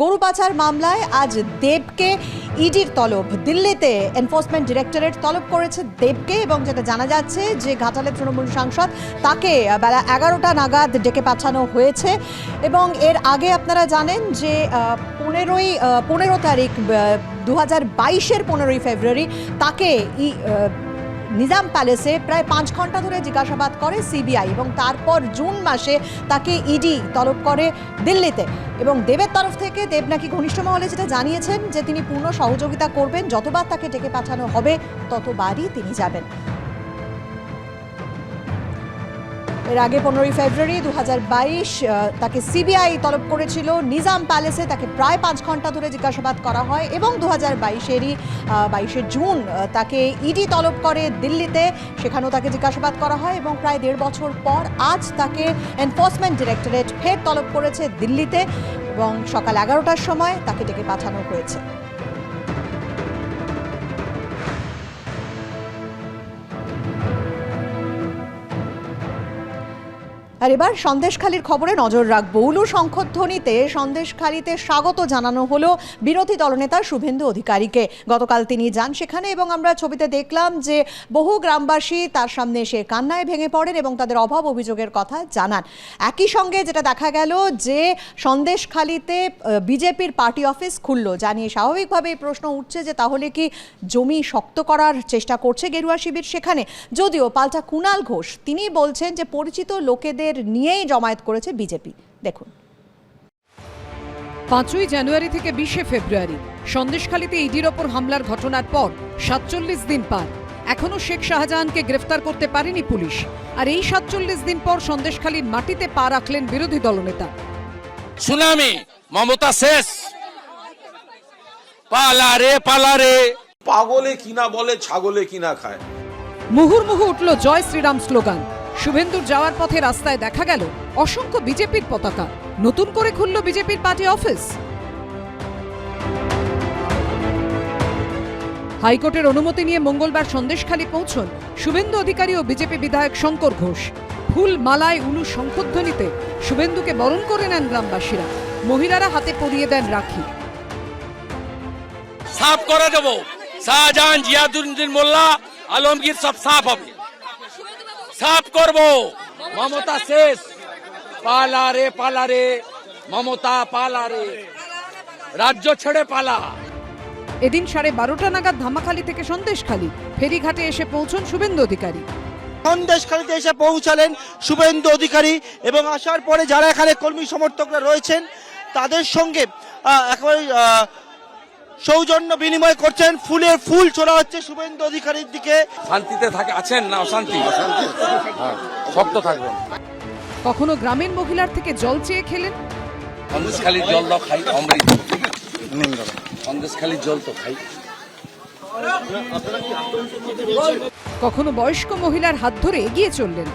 গরু পাচার মামলায় আজ দেবকে ইডির তলব। দিল্লিতে এনফোর্সমেন্ট ডিরেক্টরেট তলব করেছে দেবকে এবং যেটা জানা যাচ্ছে যে ঘাটালের তৃণমূল সাংসদ তাকে বেলা এগারোটা নাগাদ ডেকে পাঠানো হয়েছে এবং এর আগে আপনারা জানেন যে পনেরোই পনেরো তারিখ দু হাজার বাইশের পনেরোই ফেব্রুয়ারি তাকে ই নিজাম প্যালেসে প্রায় পাঁচ ঘণ্টা ধরে জিজ্ঞাসাবাদ করে সিবিআই এবং তারপর জুন মাসে তাকে ইডি তলব করে দিল্লিতে। এবং দেবের তরফ থেকে দেব নাকি ঘনিষ্ঠ মহলে যেটা জানিয়েছেন যে তিনি পূর্ণ সহযোগিতা করবেন, যতবার তাকে ডেকে পাঠানো হবে ততবারই তিনি যাবেন। এর আগে পনেরোই ফেব্রুয়ারি দু হাজার বাইশ তাকে সিবিআই তলব করেছিল। নিজাম প্যালেসে তাকে প্রায় পাঁচ ঘণ্টা ধরে জিজ্ঞাসাবাদ করা হয় এবং দু হাজার বাইশেরই বাইশে জুন তাকে ইডি তলব করে দিল্লিতে। সেখানেও তাকে জিজ্ঞাসাবাদ করা হয় এবং প্রায় দেড় বছর পর আজ তাকে এনফোর্সমেন্ট ডিরেক্টরেট ফের তলব করেছে দিল্লিতে এবং সকাল এগারোটার সময় তাকে ডেকে পাঠানো হয়েছে। আর এবার সন্দেশখালির খবরে নজর রাখব। উলু শঙ্খধ্বনিতে সন্দেশখালিতে স্বাগত জানানো হলো বিরোধী দলনেতা শুভেন্দু অধিকারীকে। গতকাল তিনি যান সেখানে এবং আমরা ছবিতে দেখলাম যে বহু গ্রামবাসী তার সামনে এসে কান্নায় ভেঙে পড়েন এবং তাদের অভাব অভিযোগের কথা জানান। একই সঙ্গে যেটা দেখা গেল যে সন্দেশখালিতে বিজেপির পার্টি অফিস খুললো। জানিয়ে স্বাভাবিকভাবেই প্রশ্ন উঠছে যে তাহলে কি জমি শক্ত করার চেষ্টা করছে গেরুয়া শিবির সেখানে? যদিও পাল্টা কুণাল ঘোষ, তিনি বলছেন যে পরিচিত লোকেদের নিয়েই জমায়েত করেছে বিজেপি। দেখুন। পাঁচই জানুয়ারি থেকে বিশে ফেব্রুয়ারি সন্দেশখালীতে ইডির ওপর হামলার ঘটনার পর সাতচল্লিশ দিন পার। এখনও শেখ শাহজাহানকে গ্রেফতার করতে পারেনি পুলিশ। আর এই সাতচল্লিশ দিন পর সন্দেশখালীর মাটিতে পা রাখলেন বিরোধী দলনেতা। সুনামি মমতা শেষ। পালা রে পালা রে। পাগলে কিনা বলে ছাগলে কিনা খায়। মুহুর্মুহু উঠল জয় শ্রীরাম স্লোগান। শুভেন্দুর যাওয়ার পথে রাস্তায় দেখা গেল অসংখ্য বিজেপির পতাকা। নতুন করে খুলল বিজেপির পার্টি অফিস। হাইকোর্টের অনুমতি নিয়ে মঙ্গলবার সন্দেশখালী পৌঁছন শুভেন্দু অধিকারী ও বিজেপি বিধায়ক শঙ্কর ঘোষ। ফুল মালায় উলু শঙ্খধ্বনিতে শুভেন্দুকে বরণ করে নেন গ্রামবাসীরা। মহিলারা হাতে পরিয়ে দেন রাখি। সাফ করে দেব। শাহজাহান, জিয়াদুদ্দিন মোল্লা, আলমগীর সব সাফ হবে। সাফ করব। মমতা শেষ। পালা রে পালা রে। মমতা পালা রে। রাজ্য ছেড়ে পালা। এদিন সাড়ে বারোটা নাগাদ ধামাখালি থেকে সন্দেশখালী। ফেরিঘাটে এসে পৌঁছন শুভেন্দু অধিকারী। সন্দেশখালীতে এসে পৌঁছালেন শুভেন্দু অধিকারী এবং আসার পরে যারা এখানে কর্মী সমর্থকরা রয়েছেন তাদের সঙ্গে একেবারে সৌজন্য বিনিময় করছেন ফুলের ফুল চড়া হচ্ছে শুভেন্দু অধিকারীর দিকে। শান্তিতে থাকে আছেন না অশান্তি? হ্যাঁ, শক্ত থাকবেন। কখনো গ্রামীণ মহিলার থেকে জল চেয়ে খেলেন? সন্দেশখালির জল দাও খাই অমৃত। সন্দেশখালির জল তো খাই। কখনো বয়স্ক মহিলার হাত ধরে এগিয়ে চললেন?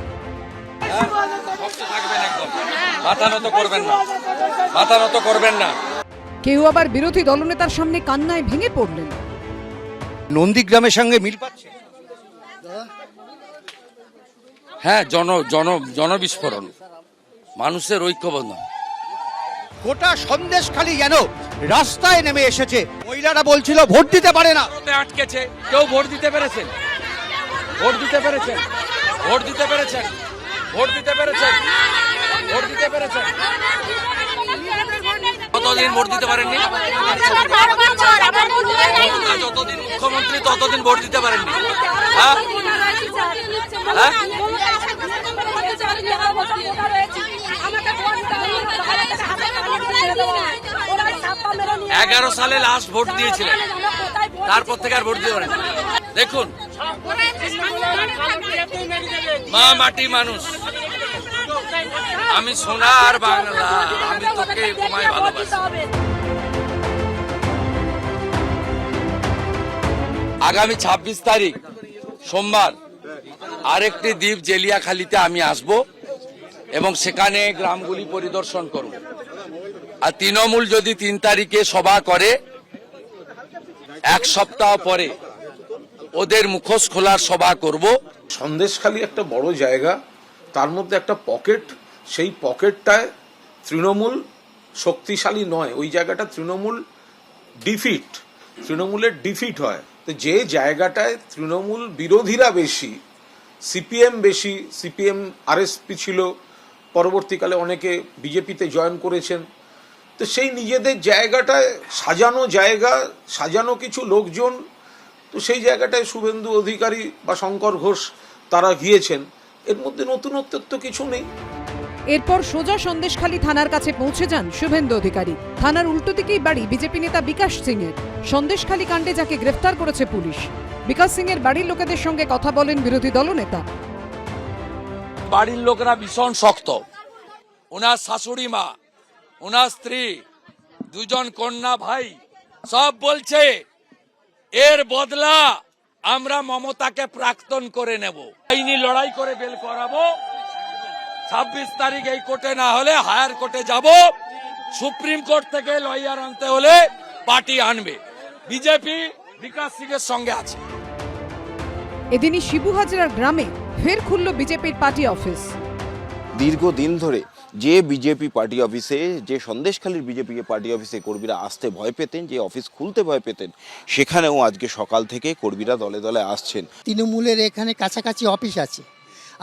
মাথা নত করবেন না। মাথা নত করবেন না। কেউ আবার বিরোধী দলনেতার সামনে কান্নায় ভেঙে পড়লেন। নন্দীগ্রামের সঙ্গে মিল পাচ্ছে? হ্যাঁ জন জন জনবিস্ফোরণ। মানুষের ঐক্যবন্ধন গোটা সন্দেশ খালি যেন রাস্তায় নেমে এসেছে। মহিলারা বলছিল ভোট দিতে পারে না। আটকেছে। কেউ ভোট দিতে পেরেছেন? ভোট দিতে পেরেছেন? ভোট দিতে পেরেছেন? ভোট দিতে পেরেছেন? ভোট দিতে পেরেছেন? কতদিন ভোট দিতে পারেননি? যতদিন মুখ্যমন্ত্রী ততদিন ভোট দিতে পারেননি? হ্যাঁ? হ্যাঁ? এগারো সালে লাস্ট ভোট দিয়েছিলেন। তারপর থেকে আর ভোট দিতে পারেন দেখুন। মা মাটি মানুষ। আমি সোনার বাংলা, আমি তোকে তোমায় ভালোবাসি। আগামী ছাব্বিশ তারিখ, সোমবার, আরেকটি দ্বীপ জেলিয়াখালীতে আমি আসব এবং সেখানে গ্রামগুলি পরিদর্শন করব। আর তৃণমূল যদি তিন তারিখে সভা করে, এক সপ্তাহ পরে ওদের মুখোশ খোলার সভা করব। সন্দেশখালী একটা বড় জায়গা তার মধ্যে একটা পকেট, সেই পকেটটায় তৃণমূল শক্তিশালী নয়, ওই জায়গাটা তৃণমূল ডিফিট তৃণমূলের ডিফিট হয়। তো যে জায়গাটায় তৃণমূল বিরোধীরা বেশি সিপিএম বেশি সিপিএম আরএসপি ছিল, পরবর্তীকালে অনেকে বিজেপিতে জয়েন করেছেন, তো সেই নিজেদের জায়গাটায় সাজানো জায়গা, সাজানো কিছু লোকজন, তো সেই জায়গাটায় শুভেন্দু অধিকারী বা শঙ্কর ঘোষ তারা গিয়েছেন। এর মধ্যে নতুনত্বের তো কিছু নেই। এরপর সোজা সন্দেশখালী থানার কাছে পৌঁছে যান শুভেন্দু অধিকারী। থানার উল্টো দিকেই বাড়ি বিজেপি নেতা বিকাশ সিং এর সন্দেশখালী কাণ্ডে যাকে গ্রেফতার করেছে পুলিশ। বিকাশ সিং এর বাড়ির লোকেদের সঙ্গে কথা বলেন বিরোধী দলনেতা। বাড়ির লোকরা ভীষণ শক্ত। ওনার শাশুড়ি মা ওনার স্ত্রী দুজন কন্যা ভাই সব বলছে এর বদলা আমরা মমতাকে প্রাক্তন করে নেব। আইনি লড়াই করে বেল করাবো। ছাব্বিশ তারিখ এই কোর্টে না হলে হায়ার কোর্টে যাব। সুপ্রিম কোর্ট থেকে লয়ার আনতে হলে পার্টি আনবে। বিজেপি বিকাশ সিং এর সঙ্গে আছে। এদিনই শিবু হাজরার গ্রামে ফের খুলল বিজেপির পার্টি অফিস। দীর্ঘদিন ধরে যে বিজেপি পার্টি অফিসে যে সন্দেশখালীর বিজেপি পার্টি অফিসে কর্মীরা আসতে ভয় পেতেন যে অফিস খুলতে ভয় পেতেন সেখানেও আজকে সকাল থেকে কর্মীরা দলে দলে আসছেন। তৃণমূলের এখানে কাছাকাছি অফিস আছে।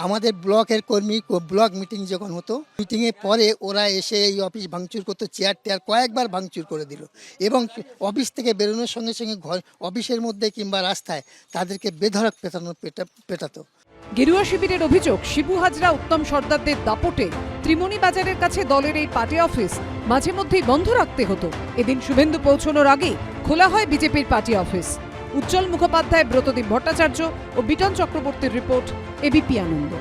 আমাদের ব্লকের কর্মী ব্লক মিটিং যখন হতো মিটিংয়ের পরে ওরা এসে এই অফিস ভাঙচুর করতো চেয়ার টেয়ার কয়েকবার ভাঙচুর করে দিল। এবং অফিস থেকে বেরোনোর সঙ্গে সঙ্গে ঘর অফিসের মধ্যে কিংবা রাস্তায় তাদেরকে বেধড়ক পেটানো পেটা পেটাতো। গেরুয়া শিবিরের অভিযোগ শিবু হাজরা উত্তম সর্দারদের দাপটে ত্রিমণি বাজারের কাছে দলের এই পার্টি অফিস মাঝে মধ্যেই বন্ধ রাখতে হতো। এদিন শুভেন্দু পৌঁছানোর আগে খোলা হয় বিজেপির পার্টি অফিস। উজ্জ্বল মুখোপাধ্যায়, ব্রতদীপ ভট্টাচার্য ও বিটন চক্রবর্তীর রিপোর্ট এবিপি আনন্দ।